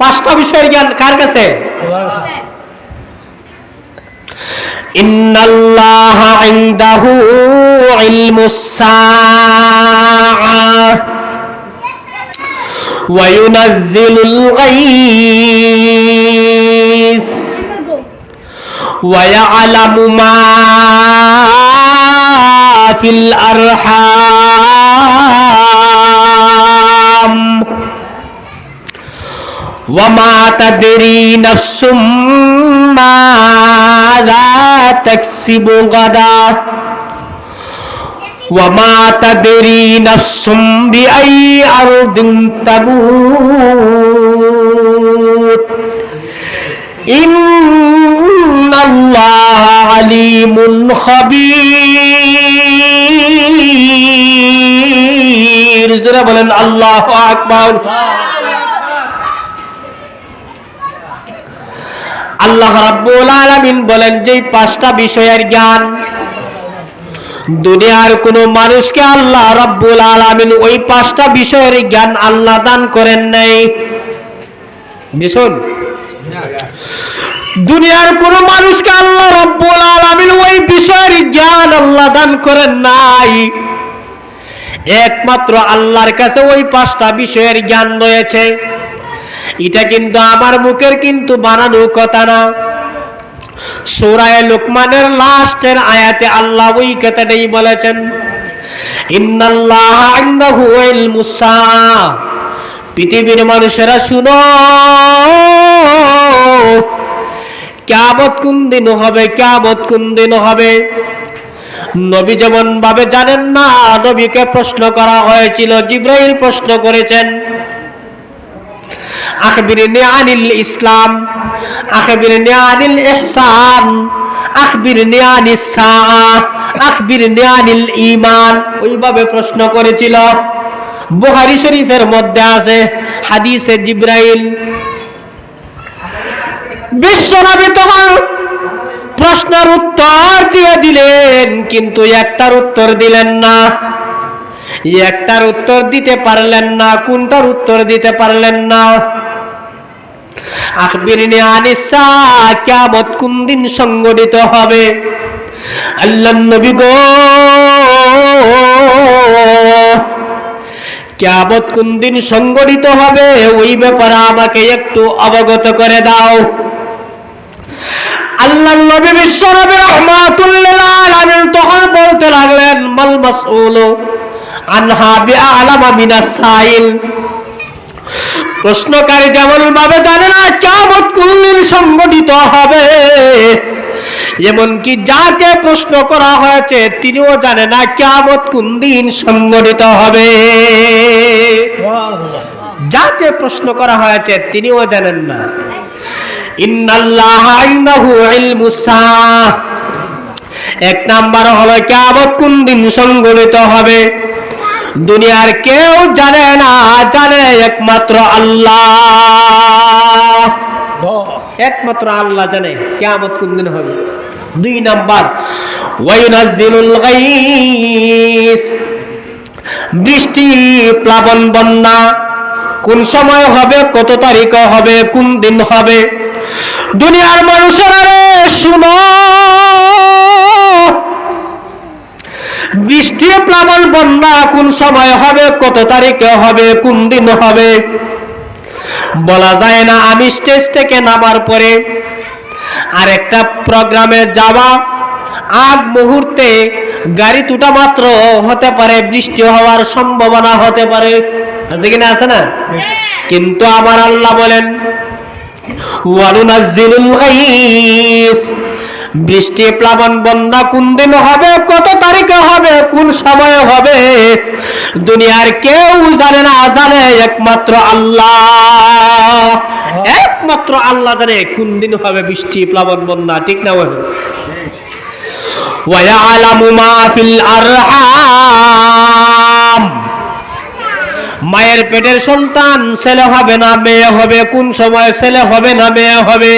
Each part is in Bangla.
পাঁচটা বিষয়ের জ্ঞান কার কাছে إن الله عنده علم الساعة وينزل الغيث ويعلم ما في الأرحام وما تدري نفس ماذا تكسب غدا وما تدري نفس بأي أرض تموت إن الله عليم خبير জোরে বলেন আল্লাহ আকবার আল্লাহ রাব্বুল আলামিন বলেন যে পাঁচটা বিষয়ের জ্ঞান দুনিয়ার কোন মানুষকে আল্লাহ রাব্বুল আলামিন ওই পাঁচটা বিষয়ের জ্ঞান আল্লাহ দান করেন নাই। দুনিয়ার কোন মানুষকে আল্লাহ রাব্বুল আলামিন ওই বিষয়ের জ্ঞান আল্লাহ দান করেন নাই। একমাত্র আল্লাহর কাছে ওই পাঁচটা বিষয়ের জ্ঞান রয়েছে। এটা কিন্তু আমার মুখের কিন্তু বানানো কথা না। সূরায়ে লোকমানের লাস্টের আয়াতে আল্লাহ ওই কথাটাই বলেছেন পৃথিবীর মানুষেরা শুনো, কিয়ামত কোন দিন হবে, কিয়ামত কোন দিন হবে? নবী যেমন ভাবে জানেন না, নবীকে প্রশ্ন করা হয়েছিল, জিব্রাইল প্রশ্ন করেছেন আখবিরনি আনিল ইসলাম আখবিরনি আনিল ইহসান আখবিরনি আনিস সাআ আখবিরনি আনিল ঈমান ওইভাবে প্রশ্ন করেছিল। বুখারী শরীফের মধ্যে আছে হাদিসে জিব্রাইল। বিশ্বনবী তখন প্রশ্নের উত্তর দিয়ে দিলেন, কিন্তু একটার উত্তর দিলেন না। একটার উত্তর দিতে পারলেন না, কোনটার উত্তর দিতে পারলেন না? আখবিরিনি আনিসা কিয়ামত কোন দিন সংগঠিত হবে? আল্লাহ নবী গো, কিয়ামত কোন দিন সংগঠিত হবে? ওই ব্যাপারে আমাকে একটু অবগত করে দাও। বিশ্ব বলতে লাগলেন, মাল আনহা প্রশ্নকারী যেমন ভাবে জানে না কেমন কোন দিন সংগঠিত হবে। এমনকি যাকে প্রশ্ন করা হয়েছে, তিনিও জানে না কিয়ামত কোন দিন সংগঠিত হবে। যাকে প্রশ্ন করা হয়েছে, তিনিও জানেন না। এক নাম্বার হলো, কিয়ামত কোন দিন সংগঠিত হবে। দুনিয়ার কেউ জানে না, জানে একমাত্র আল্লাহ। একমাত্র আল্লাহ জানে, কিয়ামত কোন দিন হবে। দুই নাম্বার বৃষ্টি, প্লাবন, বন্যা, কোন সময় হবে, কত তারিখে হবে, কোন দিন হবে। দুনিয়ার মানুষেরা রে বৃষ্টি প্লাবন বন্যা কোন সময় হবে, কত তারিখে হবে, কোন দিন হবে? বলা যায় না, আমি স্টেজ থেকে নামার পরে আরেকটা প্রোগ্রামে যাওয়া, আগ মুহূর্তে গাড়ি দুটা মাত্র হতে পারে, বৃষ্টি হওয়ার সম্ভাবনা হতে পারে। আছে কিনা আছে না? কিন্তু আমার আল্লাহ বলেন ওয়ানুনাজ্জিলুল গাইস বৃষ্টি প্লাবন বন্যা কোন দিন হবে কত তারিখে হবে কোন সময় হবে দুনিয়ার কেউ জানে না জানে একমাত্র আল্লাহ একমাত্র আল্লাহ জানে কোন দিন হবে বৃষ্টি প্লাবন বন্যা ঠিক না বলে ويعلم ما في الأرحام মায়ের পেটের সন্তান ছেলে হবে না মেয়ে হবে কোন সময় ছেলে হবে না মেয়ে হবে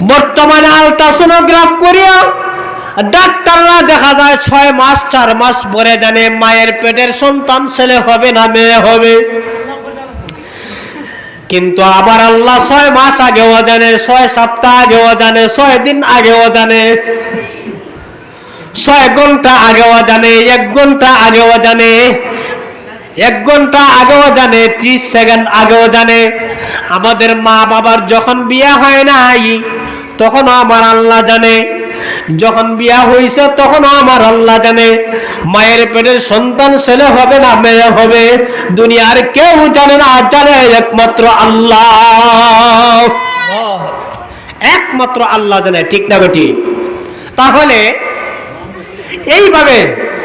বর্তমানে আলট্রাসোনোগ্রাফ করিয়া ডাক্তাররা দেখা যায় ছয় মাস, চার মাস পরে জানে মায়ের পেটের সন্তান ছেলে হবে না মেয়ে হবে। কিন্তু আবার আল্লাহ ছয় মাস আগেও জানে, ছয় সপ্তাহ আগেও জানে, ছয় দিন আগেও জানে। ছয় ঘণ্টা আগেও জানে, এক ঘণ্টা আগেও জানে। এক ঘণ্টা আগেও জানে, ত্রিশ সেকেন্ড আগেও জানে। আমাদের মা বাবার যখন বিয়ে হয় নাই তখনও আমার আল্লাহ জানে। যখন বিয়া হয়েছে তখন আমার আল্লাহ জানে। মায়ের পেটের সন্তান ছেলে হবে না মেয়ে হবে, দুনিয়ার কেউ জানে না, জানে একমাত্র আল্লাহ। একমাত্র আল্লাহ জানে, ঠিক না বেটি? তাহলে এইভাবে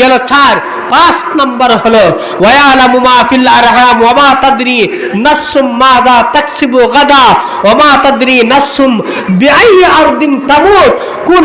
গেল চার পাঁচ নম্বর হলো, ওয়ালামু মা ফিল আরহাম ওয়া মা তাদরি নাফসুম মাযা তাকসিবু গাদা ওয়া মা তাদরি নাফসুম বিআই আরদিন তামুত। কোন